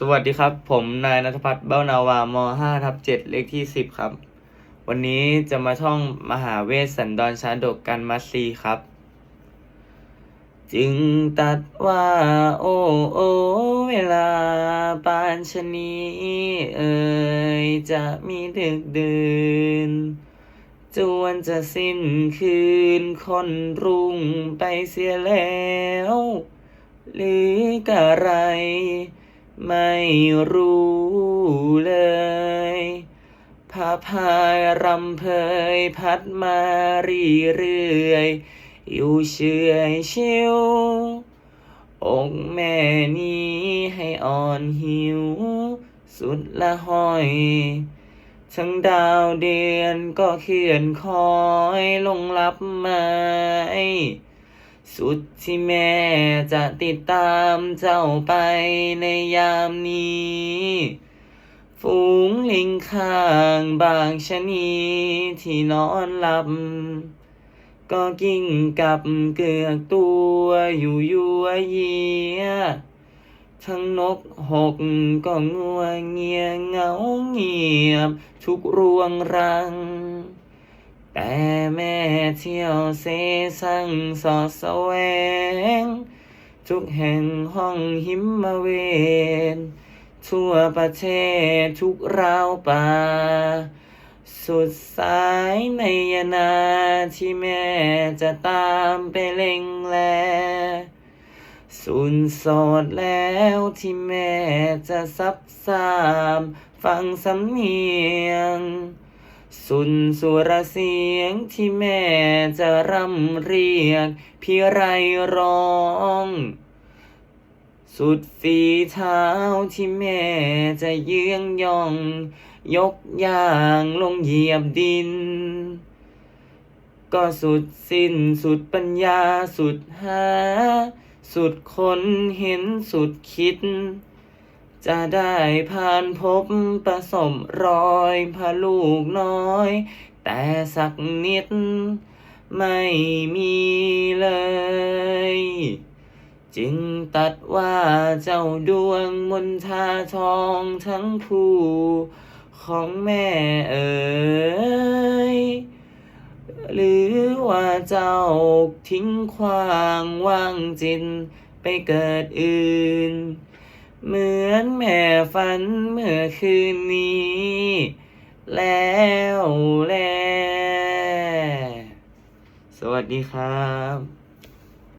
สวัสดีครับ ผมนายนัทพัฒน์เบ้านาวาม5ทับ7เลขที่ 10 ครับ วันนี้จะมาท่องมหาเวสสันดรชาดกกันมัสซีครับ จึงตัดว่า โอ้โอเวลาปานชนีเอ่ยจะมีดึกดื่นจวนจะสิ้นคืนคนรุ่งไปเสียแล้ว หรือกะไร ไม่รู้เลยพาพายรำเพยพัดมารีเรื่อย อยู่เฉอเชิวอกแม่นี้ให้อ่อนหิว สุดละห้อย ทั้งดาวเดือนก็เคลื่อนคอยลงรับไม้ สุดที่แม่จะติดตามเจ้าไปในยามนี้ ฝูงลิงข้างบางชนีที่นอนหลับ ก็กิ้งกับเกือกตัวอยู่ยัวเยียทั้งนกหกก็งัวเงียเงาเงียบ ทุกรวงรัง แต่แม่เที่ยวเสสั่งสอดแสวง ทุกแห่งห้องหิมมาเวนทั่วประเทศทุกราวป่า สุดสายในยนาที่แม่จะตามไปเล็งแล สุนโสดแล้วที่แม่จะซับสาม ฟังสำเนียง สุนสุรเสียงที่แม่จะร่ำเรียกพี่ไรร้อง สุดฝีเท้าที่แม่จะเยื้องย่อง ยกย่างลงเหยียบดิน ก็สุดสิ้นสุดปัญญาสุดหา สุดคนเห็นสุดคิด จะได้ผ่านพบประสมรอยพาลูกน้อย แต่สักนิดไม่มีเลย จึงตัดว่าเจ้าดวงมนทาทองทั้งผู้ของแม่เอ๋ยหรือว่าเจ้าทิ้งความว่างจินไปเกิดอื่น เหมือนแม่ฝันเมื่อคืนนี้ แล้วแลสวัสดีครับ